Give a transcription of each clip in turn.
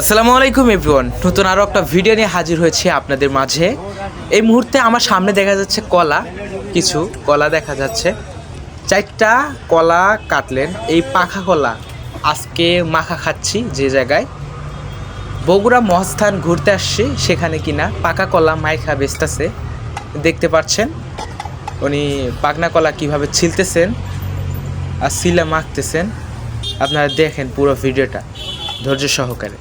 আসসালামু আলাইকুম, এভরিওয়ান। নতুন আরও একটা ভিডিও নিয়ে হাজির হয়েছি আপনাদের মাঝে। এই মুহূর্তে আমার সামনে দেখা যাচ্ছে কলা, কিছু কলা দেখা যাচ্ছে। চারটা কলা কাটলেন, এই পাখা কলা আজকে মাখা খাচ্ছি যে জায়গায়। বগুড়া মহাস্থান ঘুরতে আসছি, সেখানে কিনা পাকা কলা মাইখা বেচতেছে। দেখতে পাচ্ছেন, উনি পাকনা কলা কীভাবে ছিলতেছেন আর সিলা মাখতেছেন। আপনারা দেখেন পুরো ভিডিওটা, ধৈর্য সহকারে।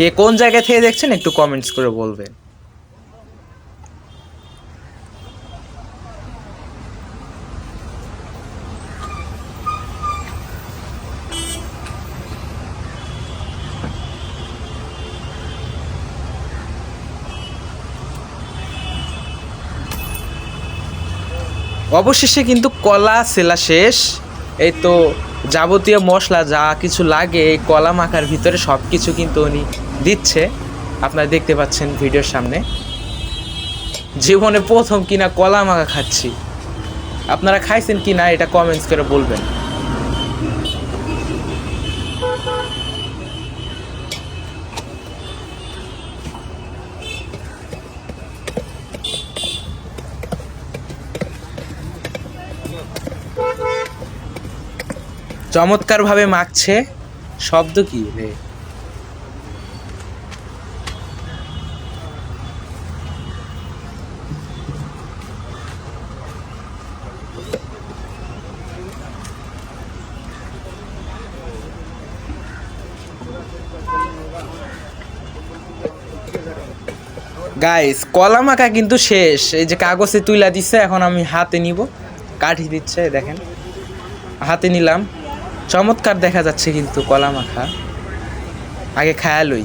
কে কোন জায়গা থেকে দেখছেন একটু কমেন্টস করে বলবেন অবশেষে কিন্তু কলা সেলা শেষ। এই তো যাবতীয় মশলা যা কিছু লাগে, এই কলা মাখার ভিতরে সব কিছু কিন্তু উনি দিচ্ছে। আপনারা দেখতে পাচ্ছেন ভিডিওর সামনে। জীবনে প্রথম কিনা কলা মাখা খাচ্ছি। আপনারা খাইছেন কি না এটা কমেন্টস করে বলবেন। চমৎকারভাবে মাখছে। শব্দ কি রে? গাইস কলা মাখা কিন্তু শেষ। এই যে কাগজে তুইলা দিচ্ছে এখন আমি হাতে নিব। কাঠি দিচ্ছে, দেখেন। হাতে নিলাম। চমৎকার দেখা যাচ্ছে কিন্তু কলা মাখা আগে খায়ালই